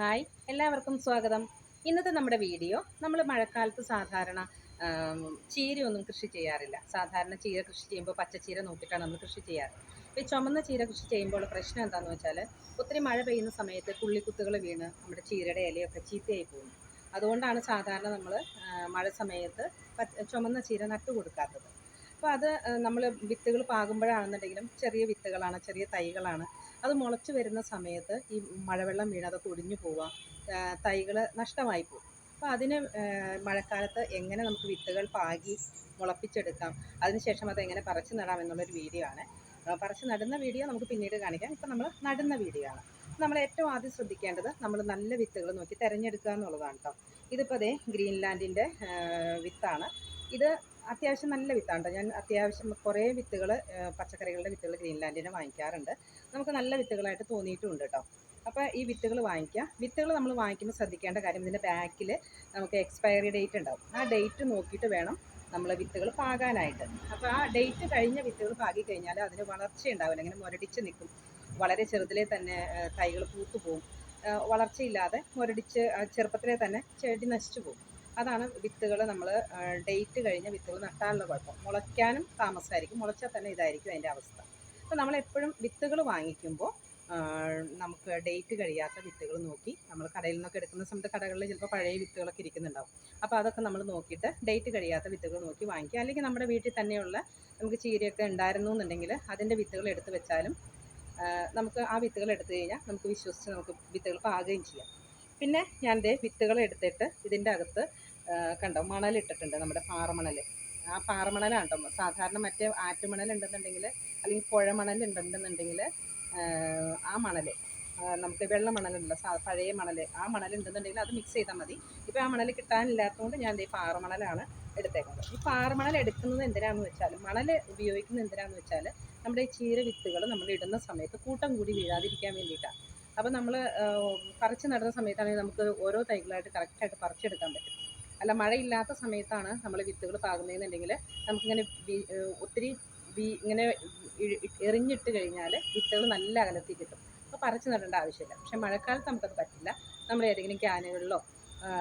Hi എല്ലാവർക്കും സ്വാഗതം. ഇന്നത്തെ നമ്മുടെ വീഡിയോ നമ്മൾ മഴക്കാലത്ത് സാധാരണ ചീരയൊന്നും കൃഷി ചെയ്യാറില്ല. സാധാരണ ചീര കൃഷി ചെയ്യുമ്പോൾ പച്ചച്ചീര നോക്കിയിട്ടാണ് നമ്മൾ കൃഷി ചെയ്യാറ്. അപ്പോൾ ഈ ചുമന്ന ചീര കൃഷി ചെയ്യുമ്പോൾ പ്രശ്നം എന്താണെന്ന് വെച്ചാൽ ഒത്തിരി മഴ പെയ്യുന്ന സമയത്ത് പുള്ളിക്കുത്തുകൾ വീണ് നമ്മുടെ ചീരയുടെ ഇലയൊക്കെ ചീത്തയായി പോകുന്നു. അതുകൊണ്ടാണ് സാധാരണ നമ്മൾ മഴ സമയത്ത് ചുമന്ന ചീര നട്ടു കൊടുക്കാത്തത്. അപ്പോൾ അത് നമ്മൾ വിത്തുകൾ പാകുമ്പോഴാണെന്നുണ്ടെങ്കിലും ചെറിയ വിത്തുകളാണ് ചെറിയ തൈകളാണ് അത് മുളച്ചു വരുന്ന സമയത്ത് ഈ മഴവെള്ളം വീണ് അതൊക്കെ ഒടിഞ്ഞു പോവാം തൈകൾ നഷ്ടമായി പോകും. അപ്പോൾ അതിന് മഴക്കാലത്ത് എങ്ങനെ നമുക്ക് വിത്തുകൾ പാകി മുളപ്പിച്ചെടുക്കാം അതിനുശേഷം അത് എങ്ങനെ പറിച്ചു നടാം എന്നുള്ളൊരു വീഡിയോ ആണ്. പറിച്ച് നടുന്ന വീഡിയോ നമുക്ക് പിന്നീട് കാണിക്കാം. ഇപ്പം നമ്മൾ നടുന്ന വീഡിയോ ആണ്. നമ്മൾ ഏറ്റവും ആദ്യം ശ്രദ്ധിക്കേണ്ടത് നമ്മൾ നല്ല വിത്തുകൾ നോക്കി തിരഞ്ഞെടുക്കുക എന്നുള്ളതാണ് കേട്ടോ ഇതിപ്പോൾ അതേ ഗ്രീൻലാൻഡിന്റെ വിത്താണ്. ഇത് അത്യാവശ്യം നല്ല വിത്താണ്. ഞാൻ അത്യാവശ്യം കുറേ വിത്തുകൾ പച്ചക്കറികളുടെ വിത്തുകൾ ഗ്രീൻലാൻഡിനെ വാങ്ങിക്കാറുണ്ട്. നമുക്ക് നല്ല വിത്തുകളായിട്ട് തോന്നിയിട്ടുണ്ട് കേട്ടോ അപ്പോൾ ഈ വിത്തുകൾ വാങ്ങിക്കുക വിത്തുകൾ നമ്മൾ വാങ്ങിക്കുമ്പോൾ ശ്രദ്ധിക്കേണ്ട കാര്യം ഇതിന്റെ ബാക്കിൽ നമുക്ക് എക്സ്പയറി ഡേറ്റ് ഉണ്ടാവും. ആ ഡേറ്റ് നോക്കിയിട്ട് വേണം നമ്മൾ വിത്തുകൾ പാകാനായിട്ട്. അപ്പോൾ ആ ഡേറ്റ് കഴിഞ്ഞ വിത്തുകൾ പാകി കഴിഞ്ഞാൽ അതിന് വളർച്ച ഉണ്ടാവില്ല അങ്ങനെ മുരടിച്ച് നിൽക്കും. വളരെ ചെറുതിലേ തന്നെ തൈകൾ പൂത്തു പോകും വളർച്ചയില്ലാതെ മുരടിച്ച് ചെറുപ്പത്തിലേ തന്നെ ചെടി നശിച്ചു പോകും അതാണ് വിത്തുകൾ നമ്മൾ ഡേറ്റ് കഴിഞ്ഞ വിത്തുകൾ നട്ടാനുള്ള കുഴപ്പം. മുളയ്ക്കാനും താമസമായിരിക്കും മുളച്ചാൽ തന്നെ ഇതായിരിക്കും അതിന്റെ അവസ്ഥ. അപ്പോൾ നമ്മൾ എപ്പോഴും വിത്തുകൾ വാങ്ങിക്കുമ്പോൾ നമുക്ക് ഡേറ്റ് കഴിയാത്ത വിത്തുകൾ നോക്കി നമ്മൾ കടയിൽ നിന്നൊക്കെ എടുക്കുന്ന സമയത്ത് കടകളിൽ ചിലപ്പോൾ പഴയ വിത്തുകളൊക്കെ ഇരിക്കുന്നുണ്ടാവും. അപ്പോൾ അതൊക്കെ നമ്മൾ നോക്കിയിട്ട് ഡേറ്റ് കഴിയാത്ത വിത്തുകൾ നോക്കി വാങ്ങിക്കുക. അല്ലെങ്കിൽ നമ്മുടെ വീട്ടിൽ തന്നെയുള്ള നമുക്ക് ചീരയൊക്കെ ഉണ്ടായിരുന്നു എന്നുണ്ടെങ്കിൽ അതിന്റെ വിത്തുകൾ എടുത്തു വെച്ചാലും നമുക്ക് ആ വിത്തുകൾ എടുത്തു കഴിഞ്ഞാൽ നമുക്ക് വിശ്വസിച്ച് നമുക്ക് വിത്തുകൾ പാകുകയും ചെയ്യാം. പിന്നെ ഞാൻ വിത്തുകൾ എടുത്തിട്ട് ഇതിന്റെ അകത്ത് കണ്ടോ മണലിട്ടിട്ടുണ്ട് നമ്മുടെ പാറമണൽ. ആ പാറമണലാണ് സാധാരണ മറ്റേ ആറ്റുമണൽ ഉണ്ടെന്നുണ്ടെങ്കിൽ അല്ലെങ്കിൽ പുഴ മണൽ ഉണ്ടെന്നുണ്ടെങ്കിൽ ആ മണൽ. നമുക്ക് വെള്ള മണലുണ്ടല്ലോ സാ പഴയ മണൽ. ആ മണൽ ഉണ്ടെന്നുണ്ടെങ്കിൽ അത് മിക്സ് ചെയ്താൽ മതി. ഇപ്പോൾ ആ മണൽ കിട്ടാനില്ലാത്തതുകൊണ്ട് ഞാൻ ദേ പാറമണലാണ് എടുത്തേക്കുന്നത്. ഈ പാറമണൽ എടുക്കുന്നത് എന്തിനാണെന്ന് വെച്ചാൽ മണൽ ഉപയോഗിക്കുന്നത് എന്തിനാണെന്ന് വെച്ചാൽ നമ്മുടെ ഈ ചീര വിത്തുകൾ നമ്മൾ ഇടുന്ന സമയത്ത് കൂട്ടം കൂടി വീഴാതിരിക്കാൻ വേണ്ടിയിട്ടാണ് അപ്പോൾ നമ്മൾ പറിച്ച് നടുന്ന സമയത്താണെങ്കിൽ നമുക്ക് ഓരോ തൈകളായിട്ട് കറക്റ്റായിട്ട് പറിച്ചെടുക്കാൻ പറ്റും. അല്ല മഴയില്ലാത്ത സമയത്താണ് നമ്മൾ വിത്തുകൾ പാകുന്നതെന്നുണ്ടെങ്കിൽ നമുക്കിങ്ങനെ ഒത്തിരി ഇങ്ങനെ എറിഞ്ഞിട്ട് കഴിഞ്ഞാൽ വിത്തുകൾ നല്ല അകലത്തിൽ കിട്ടും. അപ്പോൾ പറിച്ച് നടേണ്ട ആവശ്യമില്ല. പക്ഷെ മഴക്കാലത്ത് നമുക്കത് പറ്റില്ല. നമ്മൾ ഏതെങ്കിലും ക്യാനുകളിലോ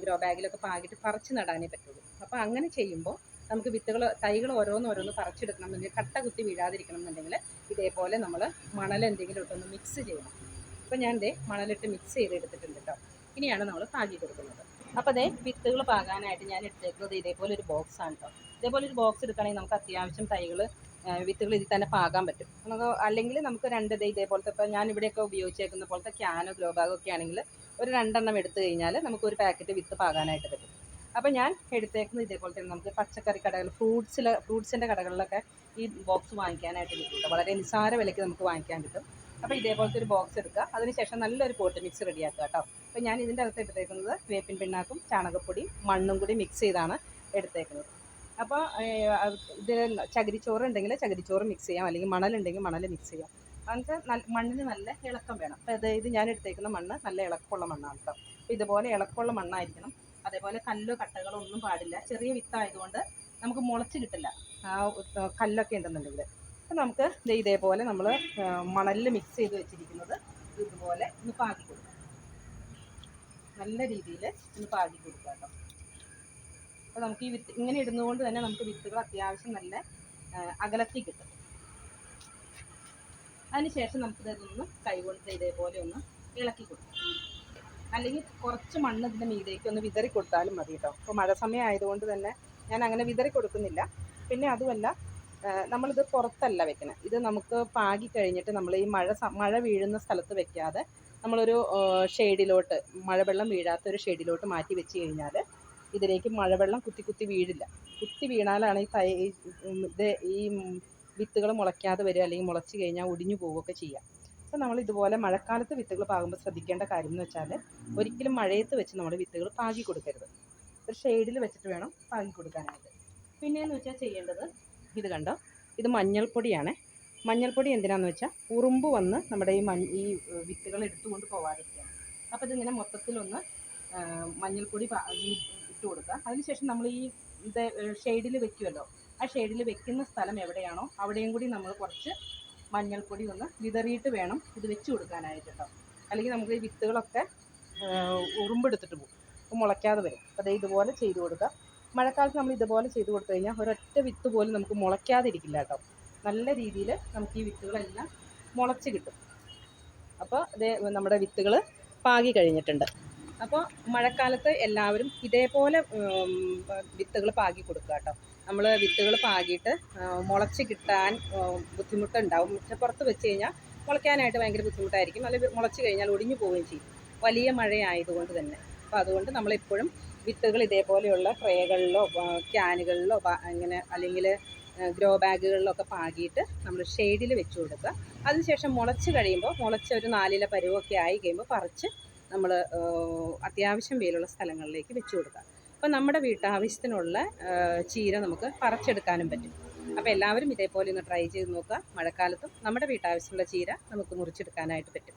ഗ്രോ ബാഗിലൊക്കെ പാകിട്ട് പറിച്ച് നടാനേ പറ്റുള്ളൂ. അപ്പോൾ അങ്ങനെ ചെയ്യുമ്പോൾ നമുക്ക് വിത്തുകൾ തൈകൾ ഓരോന്ന് ഓരോന്ന് പറിച്ചെടുക്കണം. എന്നുണ്ടെങ്കിൽ കട്ട കുത്തി വീഴാതിരിക്കണം എന്നുണ്ടെങ്കിൽ ഇതേപോലെ നമ്മൾ മണൽ എന്തെങ്കിലും ഇട്ടൊന്ന് മിക്സ് ചെയ്യണം. അപ്പോൾ ഞാൻ ദേ മണലിട്ട് മിക്സ് ചെയ്ത് എടുത്തിട്ടുണ്ട് കേട്ടോ ഇനിയാണ് നമ്മൾ പാകി കൊടുക്കുന്നത് അപ്പോൾ ദേ വിത്തുകൾ പാകാനായിട്ട് ഞാൻ എടുത്തേക്കുന്നത് ഇതേപോലെ ഒരു ബോക്സ് ആണ് കേട്ടോ ഇതേപോലെ ഒരു ബോക്സ് എടുക്കുകയാണെങ്കിൽ നമുക്ക് അത്യാവശ്യം തൈകൾ വിത്തുകൾ ഇതിൽ തന്നെ പാകാൻ പറ്റും. നമുക്ക് അല്ലെങ്കിൽ നമുക്ക് രണ്ട് ദേ ഇതേപോലത്തെ ഇപ്പോൾ ഞാൻ ഇവിടെയൊക്കെ ഉപയോഗിച്ചേക്കുന്ന പോലത്തെ ക്യാനോ ഗ്രോ ബാഗോ ഒക്കെ ആണെങ്കിൽ ഒരു രണ്ടെണ്ണം എടുത്തു കഴിഞ്ഞാൽ നമുക്ക് ഒരു പാക്കറ്റ് വിത്ത് പാകാനായിട്ട് പറ്റും. അപ്പോൾ ഞാൻ എടുത്തേക്കുന്നത് ഇതേപോലെ തന്നെ നമുക്ക് പച്ചക്കറി കടകൾ ഫ്രൂട്ട്സിലെ ഫ്രൂട്ട്സിന്റെ കടകളിലൊക്കെ ഈ ബോക്സ് വാങ്ങിക്കാനായിട്ട് കേട്ടോ. വളരെ നിസ്സാര വിലയ്ക്ക് നമുക്ക് വാങ്ങിക്കാൻ കിട്ടും. അപ്പോൾ ഇതേപോലത്തെ ഒരു ബോക്സ് എടുക്കുക. അതിനുശേഷം നല്ലൊരു പോട്ട് മിക്സ് റെഡിയാക്കുക കേട്ടോ. അപ്പോൾ ഞാൻ ഇതിന്റെ അകത്ത് എടുത്തേക്കുന്നത് വേപ്പിൻ പിണ്ണാക്കും ചാണകപ്പൊടി മണ്ണും കൂടി മിക്സ് ചെയ്താണ് എടുത്തേക്കുന്നത്. അപ്പോൾ ഇത് ചകിരിച്ചോറ് ഉണ്ടെങ്കിൽ ചകിരിച്ചോറ് മിക്സ് ചെയ്യാം. അല്ലെങ്കിൽ മണലുണ്ടെങ്കിൽ മണൽ മിക്സ് ചെയ്യാം. അങ്ങനത്തെ നല്ല മണ്ണിന് നല്ല ഇളക്കം വേണം. അപ്പോൾ അതായത് ഞാൻ എടുത്തേക്കുന്ന മണ്ണ് നല്ല ഇളക്കമുള്ള മണ്ണാണ് കേട്ടോ. അപ്പോൾ ഇതുപോലെ ഇളക്കമുള്ള മണ്ണായിരിക്കണം. അതേപോലെ കല്ലോ കട്ടകളോ ഒന്നും പാടില്ല. ചെറിയ വിത്തായതുകൊണ്ട് നമുക്ക് മുളച്ച് കിട്ടില്ല. ആ കല്ലൊക്കെ ഉണ്ടെന്നുണ്ടെങ്കിൽ. അപ്പോൾ നമുക്ക് ഇതേപോലെ നമ്മൾ മണലിൽ മിക്സ് ചെയ്ത് വെച്ചിരിക്കുന്നത് ഇതുപോലെ ഒന്ന് പാകി കൊടുക്കാം. നല്ല രീതിയിൽ ഒന്ന് പാകി കൊടുക്കാം കേട്ടോ. അപ്പോൾ നമുക്ക് ഈ വിത്ത് ഇങ്ങനെ ഇടുന്നതുകൊണ്ട് തന്നെ നമുക്ക് വിത്തുകൾ അത്യാവശ്യം നല്ല അകലത്തിൽ കിട്ടും. അതിനുശേഷം നമുക്ക് ഇതൊന്ന് കൈകൊണ്ട് ഇതേപോലെ ഒന്ന് ഇളക്കി കൊടുക്കാം. അല്ലെങ്കിൽ കുറച്ച് മണ്ണ് ഇതിന്റെ മീതേക്ക് ഒന്ന് വിതറി കൊടുത്താലും മതി കേട്ടോ. അപ്പോൾ മഴ സമയം ആയതുകൊണ്ട് തന്നെ ഞാൻ അങ്ങനെ വിതറി കൊടുക്കുന്നില്ല. പിന്നെ അതുമല്ല നമ്മളിത് പുറത്തല്ല വെക്കണം. ഇത് നമുക്ക് പാകി കഴിഞ്ഞിട്ട് നമ്മൾ ഈ മഴ മഴ വീഴുന്ന സ്ഥലത്ത് വെക്കാതെ നമ്മളൊരു ഷെയ്ഡിലോട്ട് മഴവെള്ളം വീഴാത്ത ഒരു ഷെയ്ഡിലോട്ട് മാറ്റി വെച്ച് കഴിഞ്ഞാൽ ഇതിലേക്ക് മഴവെള്ളം കുത്തി കുത്തി വീഴില്ല. കുത്തി വീണാലാണ് ഈ തൈ ഇത് ഈ വിത്തുകൾ മുളയ്ക്കാതെ വരിക അല്ലെങ്കിൽ മുളച്ച് കഴിഞ്ഞാൽ ഒടിഞ്ഞു പോവുകയൊക്കെ ചെയ്യാം. അപ്പോൾ നമ്മൾ ഇതുപോലെ മഴക്കാലത്ത് വിത്തുകൾ പാകുമ്പോൾ ശ്രദ്ധിക്കേണ്ട കാര്യം എന്ന് വെച്ചാൽ ഒരിക്കലും മഴയത്ത് വെച്ച് നമ്മൾ വിത്തുകൾ പാകി കൊടുക്കരുത്. ഒരു ഷെയ്ഡിൽ വെച്ചിട്ട് വേണം പാകി കൊടുക്കാനായിട്ട്. പിന്നെയെന്ന് വെച്ചാൽ ചെയ്യേണ്ടത് ഇത് കണ്ടോ? ഇത് മഞ്ഞൾപ്പൊടിയാണ്. മഞ്ഞൾപ്പൊടി എന്തിനാന്ന് വെച്ചാൽ ഉറുമ്പ് വന്ന് നമ്മുടെ ഈ മഞ്ഞ ഈ വിത്തുകൾ എടുത്തുകൊണ്ട് പോവാതിരിക്കാൻ അപ്പോൾ ഇതിങ്ങനെ മൊത്തത്തിലൊന്ന് മഞ്ഞൾപ്പൊടി ഇട്ട് കൊടുക്കുക. അതിനുശേഷം നമ്മൾ ഈ ഇത് ഷെയ്ഡിൽ വെക്കുമല്ലോ ആ ഷെയ്ഡിൽ വെക്കുന്ന സ്ഥലം എവിടെയാണോ അവിടെയും കൂടി നമ്മൾ കുറച്ച് മഞ്ഞൾപ്പൊടി ഒന്ന് വിതറിയിട്ട് വേണം ഇത് വെച്ച് കൊടുക്കാനായിട്ട് കേട്ടോ. അല്ലെങ്കിൽ നമുക്ക് ഈ വിത്തുകളൊക്കെ ഉറുമ്പെടുത്തിട്ട് പോകും. മുളയ്ക്കാതെ വരും. അപ്പോൾ ഇതുപോലെ ചെയ്ത് കൊടുക്കുക. മഴക്കാലത്ത് നമ്മൾ ഇതുപോലെ ചെയ്ത് കൊടുത്തു കഴിഞ്ഞാൽ ഒരൊറ്റ വിത്ത് പോലും നമുക്ക് മുളയ്ക്കാതിരിക്കില്ല കേട്ടോ. നല്ല രീതിയിൽ നമുക്ക് ഈ വിത്തുകളെല്ലാം മുളച്ച് കിട്ടും. അപ്പോൾ ഇതേ നമ്മുടെ വിത്തുകൾ പാകി കഴിഞ്ഞിട്ടുണ്ട്. അപ്പോൾ മഴക്കാലത്ത് എല്ലാവരും ഇതേപോലെ വിത്തുകൾ പാകി കൊടുക്കുക കേട്ടോ. നമ്മൾ വിത്തുകൾ പാകിയിട്ട് മുളച്ച് കിട്ടാൻ ബുദ്ധിമുട്ടുണ്ടാവും. പുറത്ത് വെച്ച് കഴിഞ്ഞാൽ മുളയ്ക്കാനായിട്ട് ഭയങ്കര ബുദ്ധിമുട്ടായിരിക്കും. അല്ലെങ്കിൽ മുളച്ച് കഴിഞ്ഞാൽ ഒടിഞ്ഞു പോവുകയും ചെയ്യും. വലിയ മഴയായതുകൊണ്ട് തന്നെ. അപ്പോൾ അതുകൊണ്ട് നമ്മളെപ്പോഴും വിത്തുകൾ ഇതേപോലെയുള്ള ട്രേകളിലോ ക്യാനുകളിലോ ഇങ്ങനെ അല്ലെങ്കിൽ ഗ്രോ ബാഗുകളിലോ ഒക്കെ പാകിയിട്ട് നമ്മൾ ഷെയ്ഡിൽ വെച്ച് കൊടുക്കുക. അതിനുശേഷം മുളച്ച് കഴിയുമ്പോൾ മുളച്ച് ഒരു നാലില പരുവൊക്കെ ആയി കഴിയുമ്പോൾ പറിച്ച് നമ്മൾ അത്യാവശ്യം വെയിലുള്ള സ്ഥലങ്ങളിലേക്ക് വെച്ച് കൊടുക്കുക. അപ്പോൾ നമ്മുടെ വീട്ടാവശ്യത്തിനുള്ള ചീര നമുക്ക് പറിച്ചെടുക്കാനും പറ്റും. അപ്പോൾ എല്ലാവരും ഇതേപോലെ ഒന്ന് ട്രൈ ചെയ്ത് നോക്കുക. മഴക്കാലത്തും നമ്മുടെ വീട്ടാവശ്യമുള്ള ചീര നമുക്ക് മുറിച്ചെടുക്കാനായിട്ട് പറ്റും.